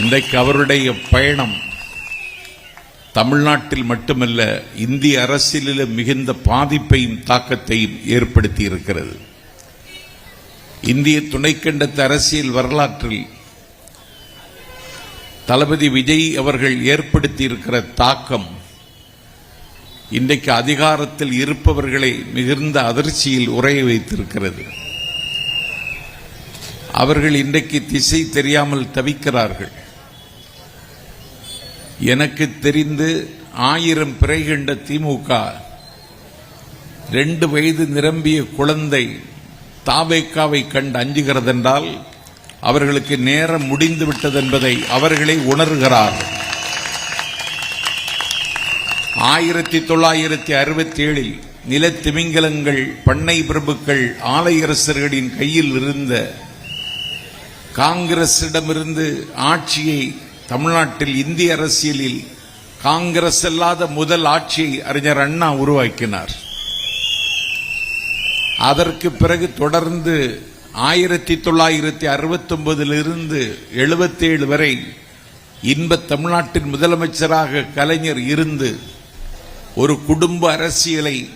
இன்றைக்கு அவருடைய பயணம் தமிழ்நாட்டில் மட்டுமல்ல இந்திய அரசியலில் மிகுந்த பாதிப்பையும் தாக்கத்தையும் ஏற்படுத்தி இருக்கிறது. இந்திய துணைக்கண்டத்து அரசியல் வரலாற்றில் தளபதி விஜய் அவர்கள் ஏற்படுத்தி இருக்கிற தாக்கம் இன்றைக்கு அதிகாரத்தில் இருப்பவர்களை மிகுந்த அதிர்ச்சியில் உரைய வைத்திருக்கிறது. அவர்கள் இன்றைக்கு திசை தெரியாமல் தவிக்கிறார்கள். எனக்கு தெரிந்து ஆயிரம் பிறை கண்ட திமுக ரெண்டு வயது நிரம்பிய குழந்தை தாவேக்காவை கண்டு அஞ்சுகிறதென்றால் அவர்களுக்கு நேரம் முடிந்து விட்டது என்பதை அவர்களை உணர்கிறார். ஆயிரத்தி தொள்ளாயிரத்தி அறுபத்தி ஏழில் நிலத்திமிங்கலங்கள் பண்ணை பிரபுக்கள் ஆலையரசர்களின் கையில் இருந்த காங்கிரசிடமிருந்து ஆட்சியை தமிழ்நாட்டில் இந்திய அரசியலில் காங்கிரஸ் அல்லாத முதல் ஆட்சியை அறிஞர் அண்ணா உருவாக்கினார். அதற்கு பிறகு தொடர்ந்து ஆயிரத்தி தொள்ளாயிரத்தி அறுபத்தி ஒன்பதிலிருந்து எழுபத்தேழு வரை இன்ப தமிழ்நாட்டின் முதலமைச்சராக கலைஞர் இருந்து ஒரு குடும்ப அரசியலை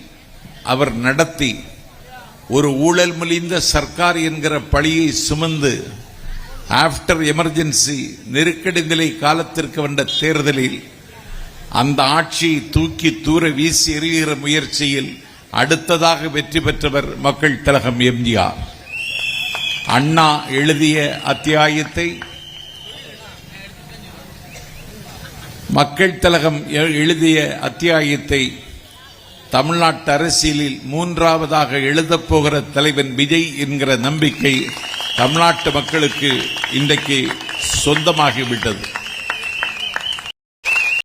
அவர் நடத்தி ஒரு ஊழல் மலிந்த சர்க்கார் என்கிற பழியை சுமந்து ஆஃப்டர் எமர்ஜென்சி நெருக்கடி நிலை காலத்திற்கு வந்த தேர்தலில் அந்த ஆட்சியை தூக்கி தூர வீசி எறிகிற முயற்சியில் அடுத்ததாக வெற்றி பெற்றவர் மக்கள் திலகம் எம்ஜிஆர். அண்ணா எழுதிய அத்தியாயத்தை மக்கள் திலகம் எ- எழுதிய அத்தியாயத்தை தமிழ்நாட்டு அரசியலில் மூன்றாவதாக எழுதப் போகிற தலைவன் விஜய் என்கிற நம்பிக்கை தமிழ்நாட்டு மக்களுக்கு இன்றைக்கு சொந்தமாகிவிட்டது.